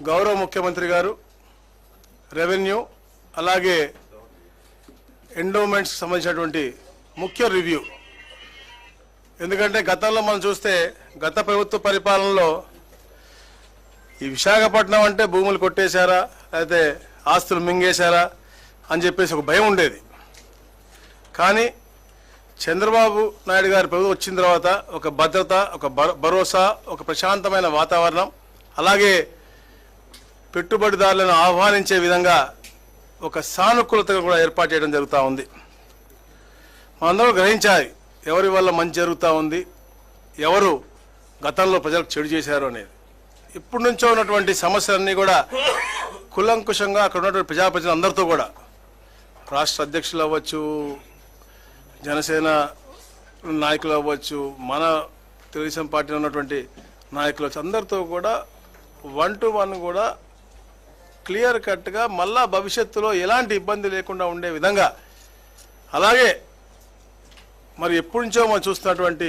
గౌరవ ముఖ్యమంత్రి గారు రెవెన్యూ అలాగే ఎండోమెంట్స్కి సంబంధించినటువంటి ముఖ్య రివ్యూ ఎందుకంటే గతంలో మనం చూస్తే గత ప్రభుత్వ పరిపాలనలో ఈ విశాఖపట్నం అంటే భూములు కొట్టేశారా లేకపోతే ఆస్తులు మింగేశారా అని చెప్పేసి ఒక భయం ఉండేది. కానీ చంద్రబాబు నాయుడు గారి ప్రభుత్వం వచ్చిన తర్వాత ఒక భద్రత ఒక భర- భరోసా ఒక ప్రశాంతమైన వాతావరణం అలాగే పెట్టుబడిదారులను ఆహ్వానించే విధంగా ఒక సానుకూలత కూడా ఏర్పాటు చేయడం జరుగుతూ ఉంది. మనందరూ గ్రహించాలి ఎవరి వల్ల మంచి జరుగుతూ ఉంది ఎవరు గతంలో ప్రజలకు చెడు చేశారు అనేది. ఇప్పటి నుంచో ఉన్నటువంటి సమస్యలన్నీ కూడా కులంకుశంగా అక్కడ ఉన్నటువంటి ప్రజాప్రతినిధులు అందరితో కూడా రాష్ట్ర అధ్యక్షులు అవ్వచ్చు జనసేన నాయకులు అవ్వచ్చు మన తెలుగుదేశం పార్టీలో ఉన్నటువంటి నాయకులు అందరితో కూడా వన్ టు వన్ కూడా క్లియర్ కట్గా మళ్ళా భవిష్యత్తులో ఎలాంటి ఇబ్బంది లేకుండా ఉండే విధంగా. అలాగే మరి ఎప్పటి నుంచో మనం చూస్తున్నటువంటి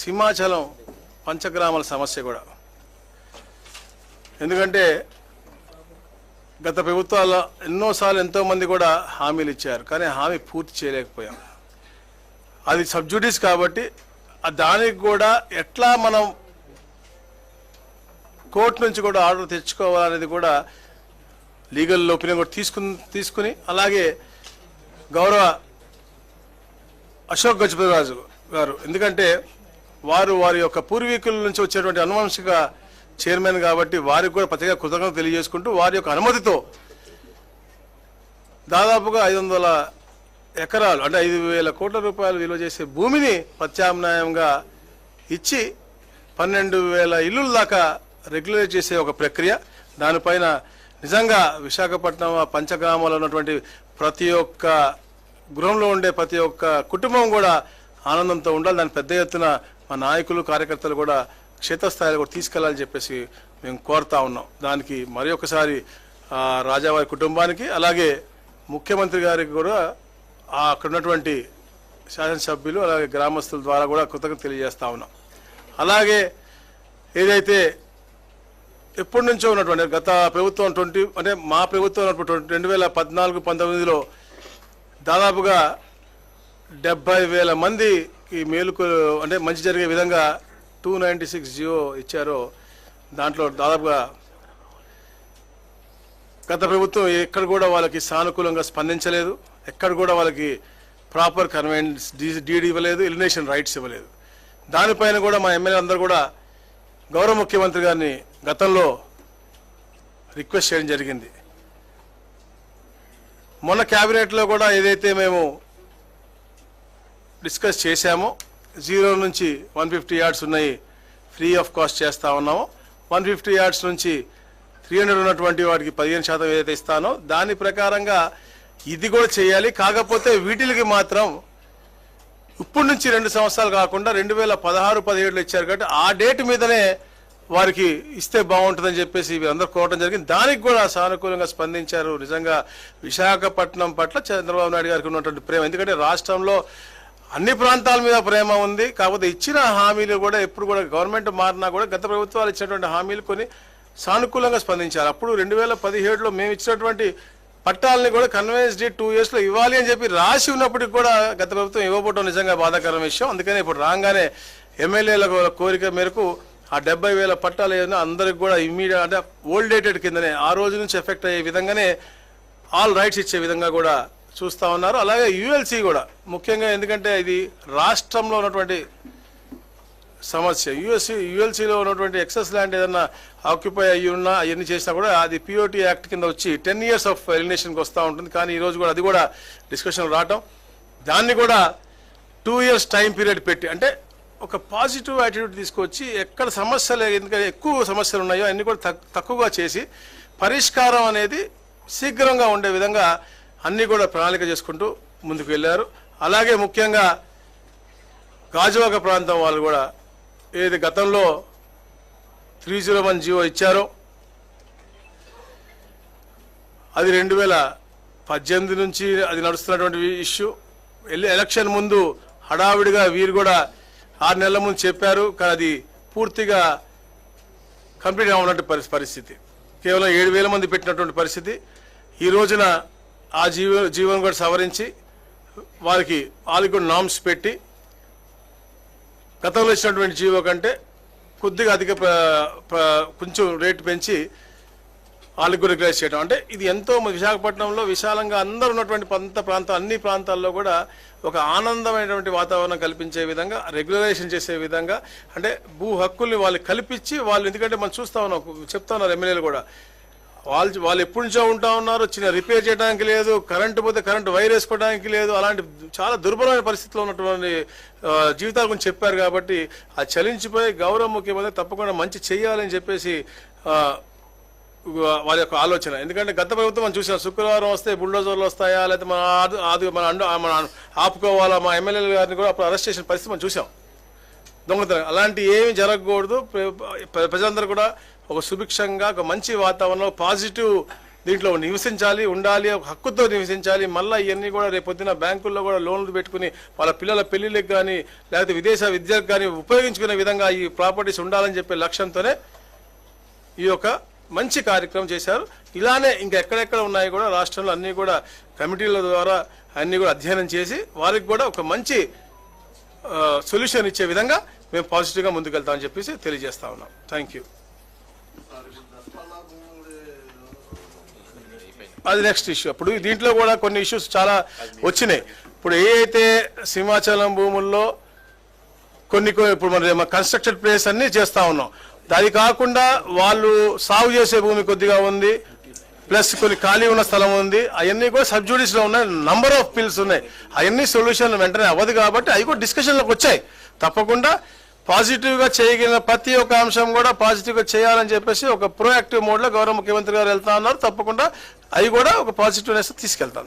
సింహాచలం పంచగ్రామాల సమస్య కూడా. ఎందుకంటే గత ప్రభుత్వాల్లో ఎన్నోసార్లు ఎంతోమంది కూడా హామీలు ఇచ్చారు కానీ హామీ పూర్తి చేయలేకపోయాం. అది సబ్జుడీస్ కాబట్టి దానికి కూడా ఎట్లా మనం కోర్టు నుంచి కూడా ఆర్డర్ తెచ్చుకోవాలనేది కూడా లీగల్ ఒపీనియన్ కూడా తీసుకుని తీసుకుని అలాగే గౌరవ అశోక్ గజపతిరాజు గారు. ఎందుకంటే వారు వారి యొక్క పూర్వీకుల నుంచి వచ్చేటువంటి అనువంశిక చైర్మన్ కాబట్టి వారికి కూడా ప్రత్యేక కృతజ్ఞత తెలియజేసుకుంటూ వారి యొక్క అనుమతితో దాదాపుగా ఐదు వందల ఎకరాలు అంటే ఐదు వేల కోట్ల రూపాయలు విలువ చేసే భూమిని ప్రత్యామ్నాయంగా ఇచ్చి పన్నెండు వేల ఇల్లుల దాకా రెగ్యులేట్ చేసే ఒక ప్రక్రియ. దానిపైన నిజంగా విశాఖపట్నం ఆ పంచగ్రామాల్లో ఉన్నటువంటి ప్రతి ఒక్క గృహంలో ఉండే ప్రతి ఒక్క కుటుంబం కూడా ఆనందంతో ఉండాలి. దాని పెద్ద ఎత్తున మా నాయకులు కార్యకర్తలు కూడా క్షేత్రస్థాయిలో కూడా తీసుకెళ్ళాలని చెప్పేసి మేము కోరుతా ఉన్నాం. దానికి మరి ఒకసారి రాజావారి కుటుంబానికి అలాగే ముఖ్యమంత్రి గారికి కూడా అక్కడ ఉన్నటువంటి శాసనసభ్యులు అలాగే గ్రామస్తుల ద్వారా కూడా కృతజ్ఞత తెలియజేస్తా ఉన్నాం. అలాగే ఏదైతే ఎప్పటి నుంచో ఉన్నటువంటి గత ప్రభుత్వం ట్వంటీ అంటే మా ప్రభుత్వం ఉన్నటువంటి రెండు వేల పద్నాలుగు పంతొమ్మిదిలో దాదాపుగా డెబ్బై వేల మందికి మేలుకు అంటే మంచి జరిగే విధంగా టూ నైంటీ సిక్స్ జియో ఇచ్చారో దాంట్లో దాదాపుగా గత ప్రభుత్వం ఎక్కడ కూడా వాళ్ళకి సానుకూలంగా స్పందించలేదు ఎక్కడ కూడా వాళ్ళకి ప్రాపర్ కన్వెన్స్ డీడీ ఇవ్వలేదు ఎలినేషన్ రైట్స్ ఇవ్వలేదు. దానిపైన కూడా మా ఎమ్మెల్యే అందరూ కూడా గౌరవ ముఖ్యమంత్రి గారిని గతంలో రిక్వెస్ట్ చేయడం జరిగింది. మొన్న క్యాబినెట్లో కూడా ఏదైతే మేము డిస్కస్ చేశామో జీరో నుంచి వన్ ఫిఫ్టీ యార్డ్స్ ఉన్నాయి ఫ్రీ ఆఫ్ కాస్ట్ చేస్తూ ఉన్నామో. వన్ ఫిఫ్టీ యార్డ్స్ నుంచి త్రీ హండ్రెడ్ ఉన్నటువంటి వాటికి పదిహేను శాతం ఏదైతే ఇస్తానో దాని ప్రకారంగా ఇది కూడా చేయాలి. కాకపోతే వీటికి మాత్రం ఇప్పటి నుంచి రెండు సంవత్సరాలు కాకుండా రెండు వేల పదహారు పదిహేడులో ఇచ్చారు కాబట్టి ఆ డేట్ మీదనే వారికి ఇస్తే బాగుంటుందని చెప్పేసి వీరందరూ కోరడం జరిగింది. దానికి కూడా సానుకూలంగా స్పందించారు. నిజంగా విశాఖపట్నం పట్ల చంద్రబాబు నాయుడు గారికి ఉన్నటువంటి ప్రేమ. ఎందుకంటే రాష్ట్రంలో అన్ని ప్రాంతాల మీద ప్రేమ ఉంది. కాకపోతే ఇచ్చిన హామీలు కూడా ఎప్పుడు కూడా గవర్నమెంట్ మారినా కూడా గత ప్రభుత్వాలు ఇచ్చినటువంటి హామీలు కొన్ని సానుకూలంగా స్పందించారు. అప్పుడు రెండు వేల పదిహేడులో మేము ఇచ్చినటువంటి పట్టాలని కూడా కన్వెన్స్ టూ ఇయర్స్లో ఇవ్వాలి అని చెప్పి రాసి ఉన్నప్పటికీ కూడా గత ప్రభుత్వం ఇవ్వబోవడం నిజంగా బాధాకరమైన విషయం. అందుకనే ఇప్పుడు రాగానే ఎమ్మెల్యేల కోరిక మేరకు ఆ డెబ్బై వేల పట్టాలు ఏదైనా అందరికి కూడా ఇమ్మీడియట్ అంటే ఓల్డ్ డేటెడ్ కిందనే ఆ రోజు నుంచి ఎఫెక్ట్ అయ్యే విధంగానే ఆల్ రైట్స్ ఇచ్చే విధంగా కూడా చూస్తా ఉన్నారు. అలాగే యుఎల్సి కూడా ముఖ్యంగా ఎందుకంటే ఇది రాష్ట్రంలో ఉన్నటువంటి సమస్య. యుఎస్సి యుఎల్సీలో ఉన్నటువంటి ఎక్సెస్ ల్యాండ్ ఏదన్నా ఆక్యుపై అయ్యి ఉన్నా అవన్నీ చేసినా కూడా అది పిఓటీ యాక్ట్ కింద వచ్చి టెన్ ఇయర్స్ ఆఫ్ ఎలినేషన్కి వస్తూ ఉంటుంది. కానీ ఈరోజు కూడా అది కూడా డిస్కషన్ రావటం. దాన్ని కూడా టూ ఇయర్స్ టైం పీరియడ్ పెట్టి అంటే ఒక పాజిటివ్ యాటిట్యూడ్ తీసుకొచ్చి ఎక్కడ సమస్యలు ఎందుకంటే ఎక్కువ సమస్యలు ఉన్నాయో అన్ని కూడా తక్కువగా చేసి పరిష్కారం అనేది శీఘ్రంగా ఉండే విధంగా అన్ని కూడా ప్రణాళిక చేసుకుంటూ ముందుకు వెళ్ళారు. అలాగే ముఖ్యంగా గాజువాక ప్రాంతం వాళ్ళు కూడా ఏది గతంలో త్రీ జీరో వన్ జీవో ఇచ్చారో అది రెండు వేల పద్దెనిమిది నుంచి అది నడుస్తున్నటువంటి ఇష్యూ. వెళ్ళి ఎలక్షన్ ముందు హడావిడిగా వీరు కూడా ఆరు నెలల ముందు చెప్పారు కానీ అది పూర్తిగా కంప్లీట్ అవ్వనటువంటి పరిస్థితి. కేవలం ఏడు వేల మంది పెట్టినటువంటి పరిస్థితి. ఈ రోజున ఆ జీవ జీవనం కూడా సవరించి వారికి వాళ్ళకి కూడా నామ్స్ పెట్టి గతంలో ఇచ్చినటువంటి జీవో కంటే కొద్దిగా అధిక కొంచెం రేటు పెంచి వాళ్ళకి కూడా రిక్వెస్ట్ చేయడం అంటే ఇది ఎంతో విశాఖపట్నంలో విశాలంగా అందరూ ఉన్నటువంటి పంత ప్రాంతం అన్ని ప్రాంతాల్లో కూడా ఒక ఆనందమైనటువంటి వాతావరణం కల్పించే విధంగా రెగ్యులరైజేషన్ చేసే విధంగా అంటే భూ హక్కుల్ని వాళ్ళు కల్పించి వాళ్ళు ఎందుకంటే మనం చూస్తా ఉన్నాం చెప్తా ఉన్నారు ఎమ్మెల్యేలు కూడా. వాళ్ళు వాళ్ళు ఎప్పటి నుంచో ఉంటా ఉన్నారు చిన్న రిపేర్ చేయడానికి లేదు కరెంటు పోతే కరెంటు వైర్ వేసుకోవడానికి లేదు అలాంటి చాలా దుర్బలమైన పరిస్థితిలో ఉన్నటువంటి జీవితాల గురించి చెప్పారు కాబట్టి ఆ చలించిపోయి గౌరవ ముఖ్యమంత్రి తప్పకుండా మంచి చేయాలని చెప్పేసి వారి వాళ్ళ యొక్క ఆలోచన. ఎందుకంటే గత ప్రభుత్వం మనం చూసాం శుక్రవారం వస్తే బుల్డోజర్లు వస్తాయా లేకపోతే మన ఆదు- మన అండు మన ఆపుకోవాలా మా ఎమ్మెల్యేల గారిని కూడా అప్పుడు అరెస్ట్ చేసిన పరిస్థితి మనం చూసాం. దొంగతనం. అలాంటి ఏమి జరగకూడదు. ప్రజలందరూ కూడా ఒక సుభిక్షంగా ఒక మంచి వాతావరణంలో పాజిటివ్ దీంట్లో నివసించాలి ఉండాలి ఒక హక్కుతో నివసించాలి. మళ్ళీ ఇవన్నీ కూడా రేపు బ్యాంకుల్లో కూడా లోన్లు పెట్టుకుని వాళ్ళ పిల్లల పెళ్ళిళ్ళకి కానీ లేకపోతే విదేశ విద్యకు కానీ ఉపయోగించుకునే విధంగా ఈ ప్రాపర్టీస్ ఉండాలని చెప్పే లక్ష్యంతోనే ఈ యొక్క మంచి కార్యక్రమం చేశారు. ఇలానే ఇంకా ఎక్కడెక్కడ ఉన్నాయి కూడా రాష్ట్రంలో అన్నీ కూడా కమిటీల ద్వారా అన్నీ కూడా అధ్యయనం చేసి వారికి కూడా ఒక మంచి సొల్యూషన్ ఇచ్చే విధంగా మేము పాజిటివ్గా ముందుకెళ్తామని చెప్పేసి తెలియజేస్తా ఉన్నాం. Thank you. అది నెక్స్ట్ ఇష్యూ అప్పుడు దీంట్లో కూడా కొన్ని ఇష్యూస్ చాలా వచ్చినాయి. ఇప్పుడు ఏ అయితే సింహాచలం భూముల్లో కొన్ని ఇప్పుడు మన కన్స్ట్రక్టెడ్ ప్లేస్ అన్ని చేస్తా ఉన్నాం. అది కాకుండా వాళ్ళు సాగు చేసే భూమి కొద్దిగా ఉంది. ప్లస్ కొన్ని ఖాళీ ఉన్న స్థలం ఉంది. అవన్నీ కూడా సబ్జూడిస్లో ఉన్నాయి. నంబర్ ఆఫ్ పిల్స్ ఉన్నాయి. అవన్నీ సొల్యూషన్ వెంటనే అవ్వదు కాబట్టి అవి కూడా డిస్కషన్లోకి వచ్చాయి. తప్పకుండా పాజిటివ్గా చేయగలిగిన ప్రతి ఒక్క అంశం కూడా పాజిటివ్గా చేయాలని చెప్పేసి ఒక ప్రోయాక్టివ్ మోడ్లో గౌరవ ముఖ్యమంత్రి గారు వెళ్తా ఉన్నారు తప్పకుండా అవి కూడా ఒక పాజిటివ్నెస్ తీసుకెళ్తాను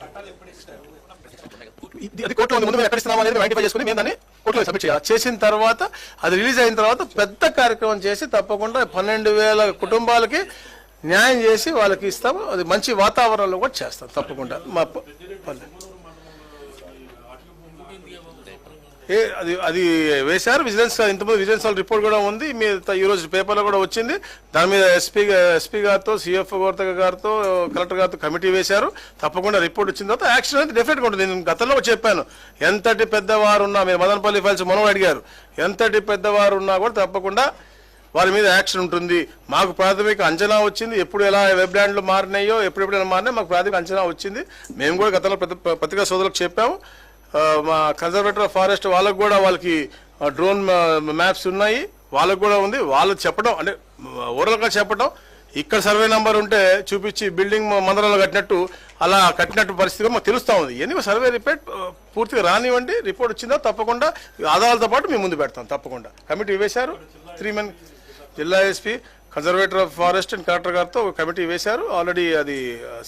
పట్టాలు ఎప్పుడు ఇస్తారు ఇది- అది కోర్టులో ఉంది. ముందు మేము ఎక్కడ అనేది ఐడెంటిఫై చేసుకుని మేము దాన్ని కోర్టులో సబ్మిట్ చేయాలి చేసిన తర్వాత అది రిలీజ్ అయిన తర్వాత పెద్ద కార్యక్రమం చేసి తప్పకుండా పన్నెండు వేల కుటుంబాలకి న్యాయం చేసి వాళ్ళకి ఇస్తాము. అది మంచి వాతావరణంలో కూడా చేస్తాం. తప్పకుండా. మా పల్లె. ఏ అది అది వేశారు. విజిలెన్స్ ఇంతకుముందు విజిలెన్స్ వాళ్ళ రిపోర్ట్ కూడా ఉంది. మీ ఈరోజు పేపర్లో కూడా వచ్చింది. దాని మీద ఎస్పీ ఎస్పీ గారితో సిఎఫ్ గారితో కలెక్టర్ గారితో కమిటీ వేశారు. తప్పకుండా రిపోర్ట్ వచ్చిన తర్వాత యాక్షన్ అనేది డెఫినెట్గా ఉంటుంది. నేను గతంలో చెప్పాను. ఎంతటి పెద్దవారు ఉన్నా మీరు మదనపల్లి ఫైల్స్ మనం అడిగారు. ఎంతటి పెద్దవారు ఉన్నా కూడా తప్పకుండా వారి మీద యాక్షన్ ఉంటుంది. మాకు ప్రాథమిక అంచనా వచ్చింది. ఎప్పుడు ఎలా వెబ్ ల్యాండ్లు మారినాయో ఎప్పుడెప్పుడు ఎలా మారినాయో మాకు ప్రాథమిక అంచనా వచ్చింది. మేము కూడా గతంలో ప్రతి పత్రికా సోదరులకు చెప్పాము. మా కన్జర్వేటర్ ఆఫ్ ఫారెస్ట్ వాళ్ళకు కూడా వాళ్ళకి డ్రోన్ మ్యాప్స్ ఉన్నాయి. వాళ్ళకు కూడా ఉంది. వాళ్ళు చెప్పడం అంటే ఓరల్గా చెప్పడం. ఇక్కడ సర్వే నెంబర్ ఉంటే చూపించి బిల్డింగ్ మందరంలో కట్టినట్టు అలా కట్టినట్టు పరిస్థితి మాకు తెలుస్తూ ఉంది. ఎన్ని సర్వే రిపోర్ట్ పూర్తిగా రానివ్వండి. రిపోర్ట్ వచ్చిందో తప్పకుండా ఆధారాలతో పాటు మేము ముందు పెడతాం తప్పకుండా. కమిటీ వేశారు. త్రీ మెన్ జిల్లా SP conservator of forest and collector గారితో ఒక కమిటీ వేశారు. ఆల్రెడీ అది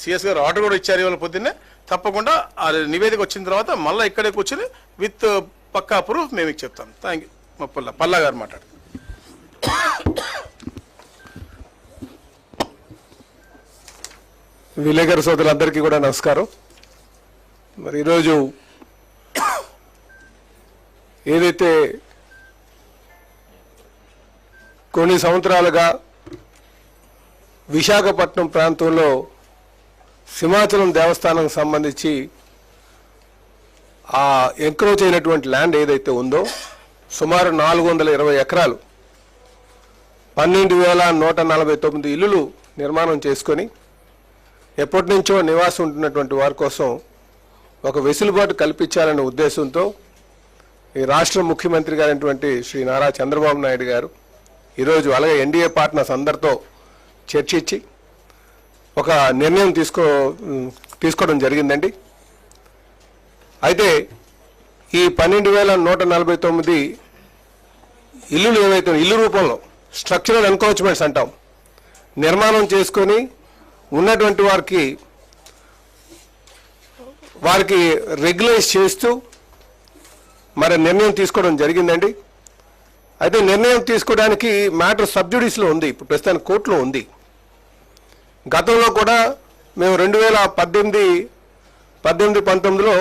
సిఎస్ గారు ఆర్డర్ కూడా ఇచ్చారు ఇవాళ పొద్దున్నే. తప్పకుండా ఆ నివేదిక వచ్చిన తర్వాత మళ్ళీ ఇక్కడే కూర్చొని విత్ పక్కా ప్రూఫ్ మేము మీకు చెప్తాం. థ్యాంక్ యూ మా పల్లా పల్లా గారు మాట్లాడు. విలేకరు సోదరులందరికీ కూడా నమస్కారం. మరి ఈరోజు ఏదైతే కొన్ని సంవత్సరాలుగా విశాఖపట్నం ప్రాంతంలో సింహాచలం దేవస్థానం సంబంధించి ఆ ఎంక్రోచ్ అయినటువంటి ల్యాండ్ ఏదైతే ఉందో సుమారు నాలుగు వందల ఇరవై ఎకరాలు పన్నెండు వేల నూట నలభై తొమ్మిది ఇల్లులు నిర్మాణం చేసుకొని ఎప్పటి నుంచో నివాసం ఉంటున్నటువంటి వారి కోసం ఒక వెసులుబాటు కల్పించాలనే ఉద్దేశంతో ఈ రాష్ట్ర ముఖ్యమంత్రి గారైనటువంటి శ్రీ నారా చంద్రబాబు నాయుడు గారు ఈరోజు అలాగే ఎన్డీఏ పార్ట్నర్స్ అందరితో చర్చించి ఒక నిర్ణయం తీసుకో తీసుకోవడం జరిగిందండి. అయితే ఈ పన్నెండు వేల నూట నలభై తొమ్మిది ఇల్లులు ఏవైతే ఇల్లు రూపంలో స్ట్రక్చరల్ ఎన్క్రోచ్మెంట్స్ అంటాం నిర్మాణం చేసుకొని ఉన్నటువంటి వారికి వారికి రెగ్యులైజ్ చేస్తూ మరి నిర్ణయం తీసుకోవడం జరిగిందండి. అయితే నిర్ణయం తీసుకోవడానికి మ్యాటర్ సబ్జుడీస్లో ఉంది ఇప్పుడు ప్రస్తుతానికి కోర్టులో ఉంది. గతంలో కూడా మేము రెండు వేల పద్దెనిమిది పద్దెనిమిది పంతొమ్మిదిలో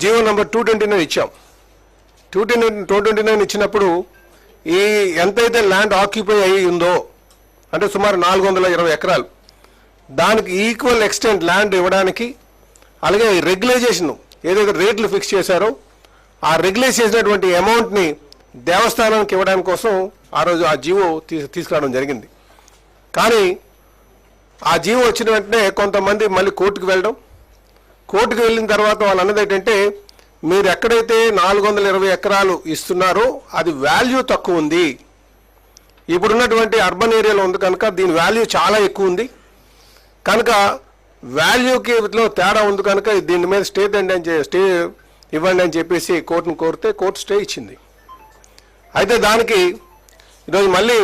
GO number two twenty nine ఇచ్చాం. Two twenty two twenty nine ఇచ్చినప్పుడు ఈ ఎంతైతే ల్యాండ్ ఆక్యుపై అయి ఉందో అంటే సుమారు నాలుగు వందల ఇరవై ఎకరాలు దానికి ఈక్వల్ ఎక్స్టెంట్ ల్యాండ్ ఇవ్వడానికి అలాగే రెగ్యులైజేషన్ ఏదైతే రేట్లు ఫిక్స్ చేశారో ఆ రెగ్యులైజ్ చేసినటువంటి అమౌంట్ని దేవస్థానానికి ఇవ్వడానికి కోసం ఆ రోజు ఆ జీవో తీసుకురావడం జరిగింది. కానీ ఆ జీవో వచ్చిన వెంటనే కొంతమంది మళ్ళీ కోర్టుకు వెళ్ళడం. కోర్టుకు వెళ్ళిన తర్వాత వాళ్ళు అన్నది ఏంటంటే మీరు ఎక్కడైతే నాలుగు వందల ఇరవై ఎకరాలు ఇస్తున్నారో అది వాల్యూ తక్కువ ఉంది. ఇప్పుడున్నటువంటి అర్బన్ ఏరియాలో ఉంది కనుక దీని వాల్యూ చాలా ఎక్కువ ఉంది. కనుక వాల్యూకి తేడా ఉంది కనుక దీని మీద స్టే తండి అని స్టే ఇవ్వండి అని చెప్పేసి కోర్టును కోరితే కోర్టు స్టే ఇచ్చింది. అయితే దానికి ఈరోజు మళ్ళీ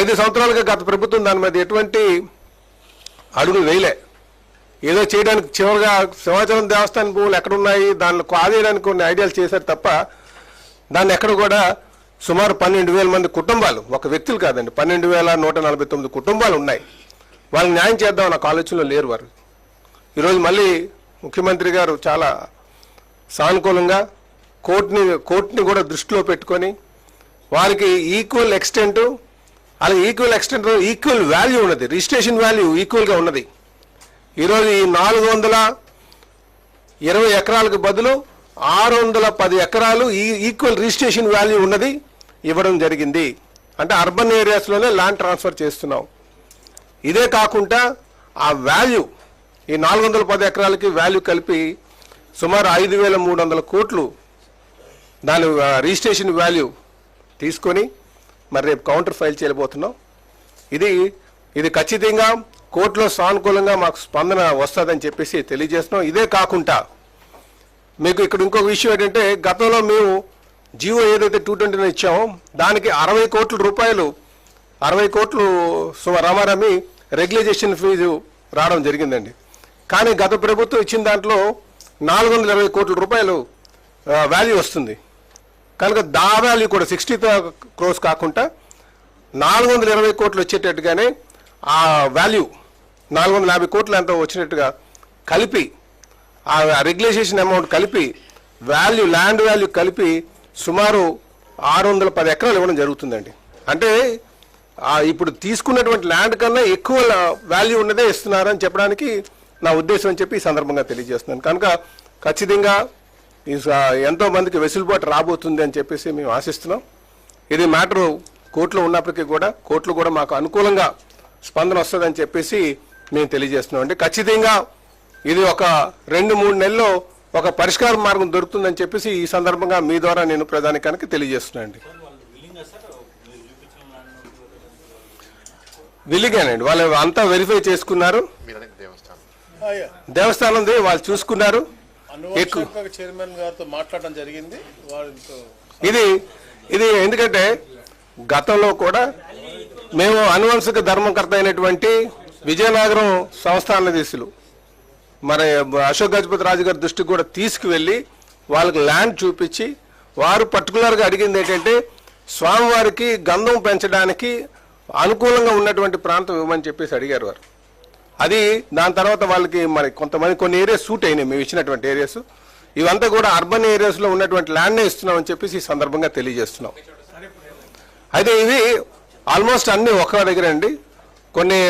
ఐదు సంవత్సరాలుగా గత ప్రభుత్వం దాని మీద ఎటువంటి అడుగులు వేయలే. ఏదో చేయడానికి చివరిగా సింహాచలం దేవస్థానం భూములు ఎక్కడున్నాయి దానిలో కాదేయడానికి కొన్ని ఐడియాలు చేశారు తప్ప దాన్ని ఎక్కడ కూడా సుమారు పన్నెండు వేల మంది కుటుంబాలు ఒక వ్యక్తులు కాదండి పన్నెండు వేల నూట నలభై తొమ్మిది కుటుంబాలు ఉన్నాయి. వాళ్ళు న్యాయం చేద్దాం అన్న ఆలోచనలో లేరు వారు. ఈరోజు మళ్ళీ ముఖ్యమంత్రి గారు చాలా సానుకూలంగా కోర్టుని కోర్టుని కూడా దృష్టిలో పెట్టుకొని వారికి ఈక్వల్ ఎక్స్టెంట్ అలాగే ఈక్వల్ ఎక్స్టెంట్ ఈక్వల్ వాల్యూ ఉన్నది. రిజిస్ట్రేషన్ వాల్యూ ఈక్వల్గా ఉన్నది. ఈరోజు ఈ నాలుగు వందల ఇరవై ఎకరాలకు బదులు ఆరు వందల పది ఎకరాలు ఈ ఈక్వల్ రిజిస్ట్రేషన్ వాల్యూ ఉన్నది ఇవ్వడం జరిగింది. అంటే అర్బన్ ఏరియాస్లోనే ల్యాండ్ ట్రాన్స్ఫర్ చేస్తున్నాం. ఇదే కాకుండా ఆ వాల్యూ ఈ నాలుగు వందల పది ఎకరాలకి వాల్యూ కలిపి సుమారు ఐదు వేల మూడు వందల కోట్లు దాని రిజిస్ట్రేషన్ వాల్యూ తీసుకొని మరి రేపు కౌంటర్ ఫైల్ చేయబోతున్నాం. ఇది ఇది ఖచ్చితంగా కోర్టులో సానుకూలంగా మాకు స్పందన వస్తుందని చెప్పేసి తెలియజేస్తున్నాం. ఇదే కాకుండా మీకు ఇక్కడ ఇంకొక విషయం ఏంటంటే గతంలో మేము జియో ఏదైతే టూ ట్వంటీ ఇచ్చామో దానికి అరవై కోట్ల రూపాయలు అరవై కోట్లు సుమ రామారామి రెగ్యులైజేషన్ ఫీజు రావడం జరిగిందండి. కానీ గత ప్రభుత్వం ఇచ్చిన దాంట్లో నాలుగు వందల ఇరవై కోట్ల రూపాయలు వాల్యూ వస్తుంది. కనుక దా కూడా సిక్స్టీ క్రోస్ కాకుండా నాలుగు వందల ఇరవై కోట్లు వచ్చేటట్టుగానే ఆ వాల్యూ నాలుగు వందల యాభై కోట్లు అంతా వచ్చినట్టుగా కలిపి ఆ రెగ్యులేషన్ అమౌంట్ కలిపి వాల్యూ ల్యాండ్ వాల్యూ కలిపి సుమారు ఆరు వందల పది ఎకరాలు ఇవ్వడం జరుగుతుందండి. అంటే ఇప్పుడు తీసుకున్నటువంటి ల్యాండ్ కన్నా ఎక్కువ వాల్యూ ఉన్నదే ఇస్తున్నారని చెప్పడానికి నా ఉద్దేశం అని చెప్పి ఈ సందర్భంగా తెలియజేస్తున్నాను. కనుక ఖచ్చితంగా ఎంతో మందికి వెసులుబాటు రాబోతుంది అని చెప్పేసి మేము ఆశిస్తున్నాం. ఇది మ్యాటర్ కోర్టులో ఉన్నప్పటికీ కూడా కోర్టులో కూడా మాకు అనుకూలంగా స్పందన వస్తుందని చెప్పేసి మేము తెలియజేస్తున్నాం అండి. ఖచ్చితంగా ఇది ఒక రెండు మూడు నెలల్లో ఒక పరిష్కార మార్గం దొరుకుతుందని చెప్పేసి ఈ సందర్భంగా మీ ద్వారా నేను ప్రధానికానికి తెలియజేస్తున్నాను అండి. విల్లిగానండి వాళ్ళు అంతా వెరిఫై చేసుకున్నారు. దేవస్థానం. దేవస్థానంది వాళ్ళు చూసుకున్నారు. ఎక్కువ చైర్మన్ గారితో మాట్లాడడం జరిగింది. ఇది ఇది ఎందుకంటే గతంలో కూడా మేము అనువంశిక ధర్మకర్త అయినటువంటి విజయనగరం సంస్థానాధీశులు మరి అశోక్ గజపతి రాజు గారి దృష్టికి కూడా తీసుకువెళ్ళి వాళ్ళకి ల్యాండ్ చూపించి వారు పర్టికులర్గా అడిగింది ఏంటంటే స్వామివారికి గంధం పెంచడానికి అనుకూలంగా ఉన్నటువంటి ప్రాంతం ఇవ్వమని చెప్పేసి అడిగారు వారు. అది దాని తర్వాత వాళ్ళకి మరి కొంతమంది కొన్ని ఏరియాస్ సూట్ అయినాయి. మేము ఇచ్చినటువంటి ఏరియాస్ ఇవంతా కూడా అర్బన్ ఏరియాస్లో ఉన్నటువంటి ల్యాండ్నే ఇస్తున్నామని చెప్పేసి ఈ సందర్భంగా తెలియజేస్తున్నాం. అయితే ఇవి ఆల్మోస్ట్ అన్ని ఒక దగ్గర అండి. కొన్ని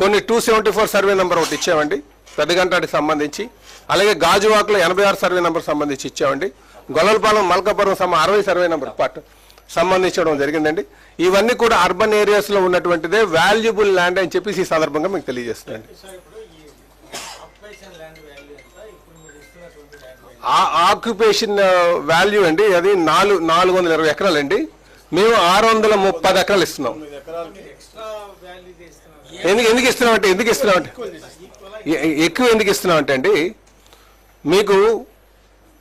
కొన్ని two seventy four survey number ఒకటి ఇచ్చామండి. పెద్దగంటాడికి సంబంధించి. అలాగే గాజువాకలో ఎనభై ఆరు సర్వే నెంబర్ సంబంధించి ఇచ్చామండి. గొల్లపాలెం మల్కాపురం సమ అరవై సర్వే నెంబర్ పార్ట్ సంబంధించడం జరిగిందండి. ఇవన్నీ కూడా అర్బన్ ఏరియాస్లో ఉన్నటువంటిదే వాల్యుబుల్ ల్యాండ్ అని చెప్పేసి ఈ సందర్భంగా మీకు తెలియజేస్తున్నాండి సార్ ఇప్పుడు ఈ ఆక్యుపేషన్ ల్యాండ్ వాల్యూ ఎంత? ఇప్పుడు మీరు ఇస్తున్నటువంటి ల్యాండ్ వాల్యూ? ఆ ఆక్యుపేషన్ వాల్యూ అండి అది నాలుగు నాలుగు వందల ఇరవై ఎకరాలు అండి మేము ఆరు వందల ముప్పది ఎకరాలు ఇస్తున్నాం. ఎందుకు ఎందుకు ఇస్తున్నామంటే ఎందుకు ఇస్తున్నామంటే ఎ- ఎక్కువ ఎందుకు ఇస్తున్నామంటే అండి మీకు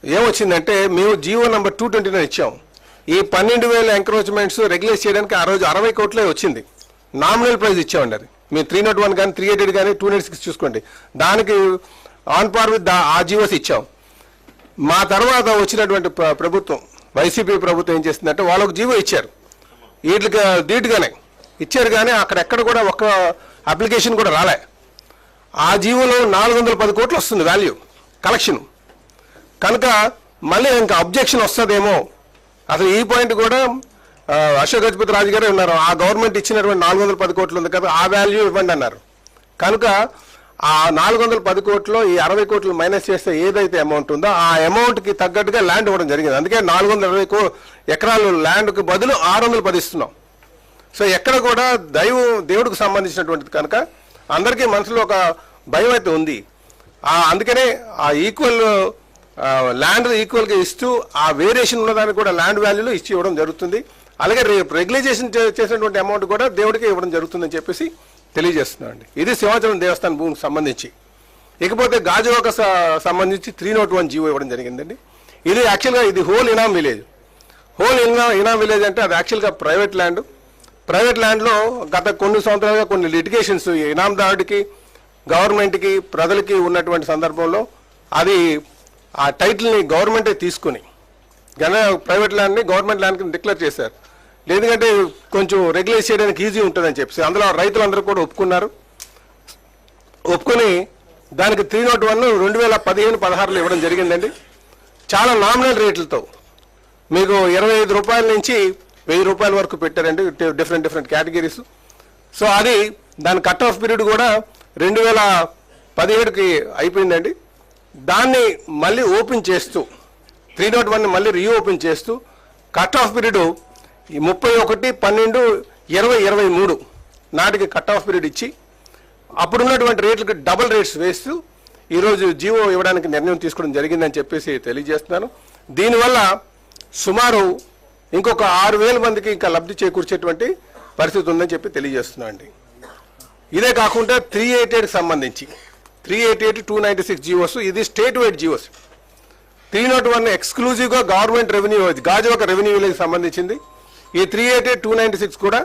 ఏమొచ్చిందంటే మేము GO number two twenty nine ఇచ్చాం. ఈ పన్నెండు వేల ఎంక్రోచ్మెంట్స్ రెగ్యులేట్ చేయడానికి ఆ రోజు అరవై కోట్లే వచ్చింది. నామినల్ ప్రైజ్ ఇచ్చామండి అది. మీరు త్రీ నాట్ వన్ కానీ త్రీ ఎయిటెడ్ కానీ టూ నాట్ సిక్స్ చూసుకోండి. దానికి ఆన్ పార్ విత్ ఆ జీవోస్ ఇచ్చాం. మా తర్వాత వచ్చినటువంటి ప్రభుత్వం వైసీపీ ప్రభుత్వం ఏం చేస్తుందంటే వాళ్ళకు జీవో ఇచ్చారు. వీటికి ధీటుగానే ఇచ్చారు కానీ అక్కడ ఎక్కడ కూడా ఒక్క అప్లికేషన్ కూడా రాలే. ఆ జీవోలో నాలుగు వందల పది కోట్లు వస్తుంది వాల్యూ కలెక్షన్ కనుక మళ్ళీ ఇంకా అబ్జెక్షన్ వస్తుందేమో అసలు ఈ పాయింట్ కూడా అశోక్ గజపతి రాజు గారే ఉన్నారు. ఆ గవర్నమెంట్ ఇచ్చినటువంటి నాలుగు వందల పది కోట్లు ఉంది కదా ఆ వాల్యూ ఇవ్వండి అన్నారు. కనుక ఆ నాలుగు వందల పది కోట్లు ఈ అరవై కోట్లు మైనస్ చేస్తే ఏదైతే అమౌంట్ ఉందో ఆ అమౌంట్కి తగ్గట్టుగా ల్యాండ్ ఇవ్వడం జరిగింది. అందుకే నాలుగు వందల ఇరవై కో ఎకరాలు ల్యాండ్కి బదులు ఆరు వందలు పది ఇస్తున్నాం. సో ఎక్కడ కూడా దైవం దేవుడికి సంబంధించినటువంటిది కనుక అందరికీ మనసులో ఒక భయం అయితే ఉంది. అందుకనే ఆ ఈక్వల్ ల్యాండ్ ఈక్వల్గా ఇస్తూ ఆ వేరియేషన్ ఉన్నదానికి కూడా ల్యాండ్ వాల్యూలో ఇచ్చి ఇవ్వడం జరుగుతుంది. అలాగే రేపు రెగ్యులైజేషన్ చేసినటువంటి అమౌంట్ కూడా దేవుడికి ఇవ్వడం జరుగుతుందని చెప్పేసి తెలియజేస్తున్నాం ఇది సింహాచలం దేవస్థానం భూమికి సంబంధించి. ఇకపోతే గాజువాక స- సంబంధించి త్రీ నాట్ వన్ జీవో ఇవ్వడం జరిగిందండి. ఇది యాక్చువల్గా ఇది హోల్ ఇనామ్ విలేజ్ హోల్ ఇనా ఇనామ్ విలేజ్ అంటే అది యాక్చువల్గా ప్రైవేట్ ల్యాండ్ ప్రైవేట్ ల్యాండ్లో గత కొన్ని సంవత్సరాలుగా కొన్ని లిటిగేషన్స్ ఇనామ్దారుడికి గవర్నమెంట్కి ప్రజలకి ఉన్నటువంటి సందర్భంలో అది ఆ టైటిల్ని గవర్నమెంటే తీసుకుని గన ప్రైవేట్ ల్యాండ్ని గవర్నమెంట్ ల్యాండ్కి డిక్లేర్ చేశారు. ఎందుకంటే కొంచెం రెగ్యులేట్ చేయడానికి ఈజీ ఉంటుందని చెప్పేసి అందులో రైతులందరూ కూడా ఒప్పుకున్నారు. ఒప్పుకొని దానికి త్రీ నాట్ వన్ రెండు వేల పదిహేను పదహారులో ఇవ్వడం జరిగిందండి. చాలా నామినల్ రేట్లతో మీకు ఇరవై ఐదు రూపాయల నుంచి వెయ్యి రూపాయల వరకు పెట్టారండి డిఫరెంట్ డిఫరెంట్ కేటగిరీస్. సో అది దాని కట్ ఆఫ్ పీరియడ్ కూడా రెండు వేల పదిహేడుకి అయిపోయిందండి. దాన్ని మళ్ళీ ఓపెన్ చేస్తూ త్రీ నాట్ వన్ మళ్ళీ రీఓపెన్ చేస్తూ కట్ ఆఫ్ పీరియడ్ ఈ ముప్పై ఒకటి పన్నెండు ఇరవై ఇరవై మూడు నాటికి కట్ ఆఫ్ పీరియడ్ ఇచ్చి అప్పుడున్నటువంటి రేట్లకు డబుల్ రేట్స్ వేస్తూ ఈరోజు జీవో ఇవ్వడానికి నిర్ణయం తీసుకోవడం జరిగిందని చెప్పేసి తెలియజేస్తున్నాను. దీనివల్ల సుమారు ఇంకొక ఆరు వేల మందికి ఇంకా లబ్ధి చేకూర్చేటువంటి పరిస్థితి ఉందని చెప్పి తెలియజేస్తున్నాను అండి ఇదే కాకుండా త్రీ ఎయిటెడ్కి సంబంధించి three eight eight two ninety six GOs ఇది state wide GOs three nought one ఎక్స్క్లూజివ్గా government revenue Gajuwaka revenue village సంబంధించింది. ఈ three eight eight two ninety six కూడా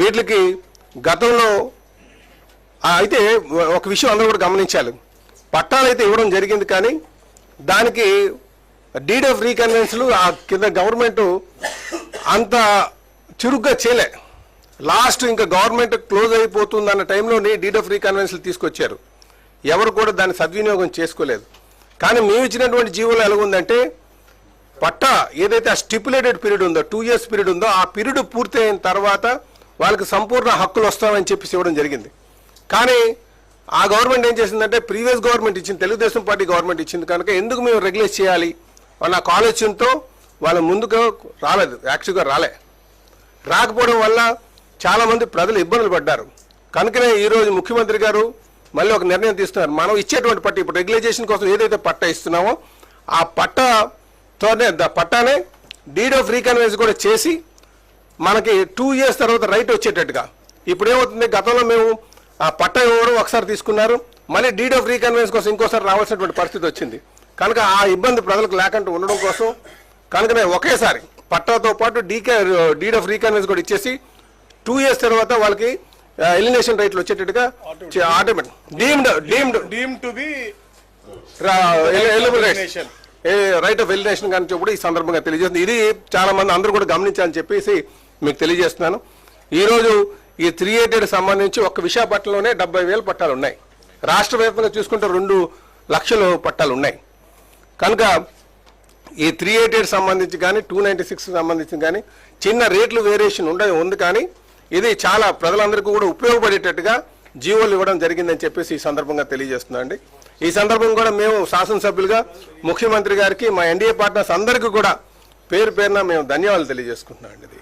వీటికి గతంలో అయితే ఒక విషయం అందరూ కూడా గమనించాలి. పట్టాలు అయితే ఇవ్వడం జరిగింది కానీ దానికి డీడ్ ఆఫ్ రీకన్వెన్స్లు ఆ కింద గవర్నమెంట్ అంత చురుగ్గా చేయలే. లాస్ట్ ఇంకా గవర్నమెంట్ క్లోజ్ అయిపోతుంది అన్న టైంలోనే డీడ్ ఆఫ్ రీకన్వెన్స్లు తీసుకొచ్చారు. ఎవరు కూడా దాన్ని సద్వినియోగం చేసుకోలేదు. కానీ మేము ఇచ్చినటువంటి జీవోలో ఎలాగుందంటే పట్టా ఏదైతే ఆ స్టిపులేటెడ్ పీరియడ్ ఉందో టూ ఇయర్స్ పీరియడ్ ఉందో ఆ పీరియడ్ పూర్తయిన తర్వాత వాళ్ళకి సంపూర్ణ హక్కులు వస్తామని చెప్పేసి ఇవ్వడం జరిగింది. కానీ ఆ గవర్నమెంట్ ఏం చేసిందంటే ప్రీవియస్ గవర్నమెంట్ ఇచ్చింది తెలుగుదేశం పార్టీ గవర్నమెంట్ ఇచ్చింది కనుక ఎందుకు మేము రెగ్యులేట్ చేయాలి వాళ్ళ ఆలోచనతో వాళ్ళ ముందుకు రాలేదు యాక్చువల్గా రాలే. రాకపోవడం వల్ల చాలామంది ప్రజలు ఇబ్బందులు పడ్డారు. కనుకనే ఈరోజు ముఖ్యమంత్రి గారు మళ్ళీ ఒక నిర్ణయం తీసుకున్నారు. మనం ఇచ్చేటువంటి పట్ట ఇప్పుడు రెగ్యులైజేషన్ కోసం ఏదైతే పట్ట ఇస్తున్నామో ఆ పట్టతోనే పట్టానే డీడ్ ఆఫ్ రీకన్వెన్స్ కూడా చేసి మనకి టూ ఇయర్స్ తర్వాత రైట్ వచ్చేటట్టుగా. ఇప్పుడు ఏమవుతుంది? గతంలో మేము ఆ పట్ట ఇవ్వడం ఒకసారి తీసుకున్నారు మళ్ళీ డీడ్ ఆఫ్ రీకన్వెన్స్ కోసం ఇంకోసారి రావాల్సినటువంటి పరిస్థితి వచ్చింది. కనుక ఆ ఇబ్బంది ప్రజలకు లేకుండా ఉండడం కోసం కనుకనే ఒకేసారి పట్టాతో పాటు డీకే డీడ్ ఆఫ్ రీకన్వెన్స్ కూడా ఇచ్చేసి టూ ఇయర్స్ తర్వాత వాళ్ళకి ఎలిమినేషన్ రైట్లు వచ్చేటట్టుగా automatic deemed deemed deem to be eligible rights Elimination. Right of elimination కానీ కూడా ఈ సందర్భంగా తెలియజేస్తుంది. ఇది చాలా మంది అందరూ కూడా గమనించాలని చెప్పేసి మీకు తెలియజేస్తున్నాను. ఈ రోజు ఈ త్రీ ఎయిటెడ్ సంబంధించి ఒక్క విశాఖపట్నంలోనే డెబ్బై వేల పట్టాలు ఉన్నాయి. రాష్ట్ర వ్యాప్తంగా చూసుకుంటే రెండు లక్షల పట్టాలు ఉన్నాయి. కనుక ఈ త్రీ ఎయిటెడ్ సంబంధించి కానీ టూ నైంటీ సిక్స్ సంబంధించి కానీ చిన్న రేట్లు వేరియేషన్ ఉండ ఉంది కానీ ఇది చాలా ప్రజలందరికీ కూడా ఉపయోగపడేటట్టుగా జీవోలు ఇవ్వడం జరిగిందని చెప్పేసి ఈ సందర్భంగా తెలియజేస్తున్నాండి ఈ సందర్భం కూడా మేము శాసనసభ్యులుగా ముఖ్యమంత్రి గారికి మా ఎన్డీఏ పార్ట్నర్స్ అందరికీ కూడా పేరు పేరున మేము ధన్యవాదాలు తెలియజేసుకుంటున్నాం అండి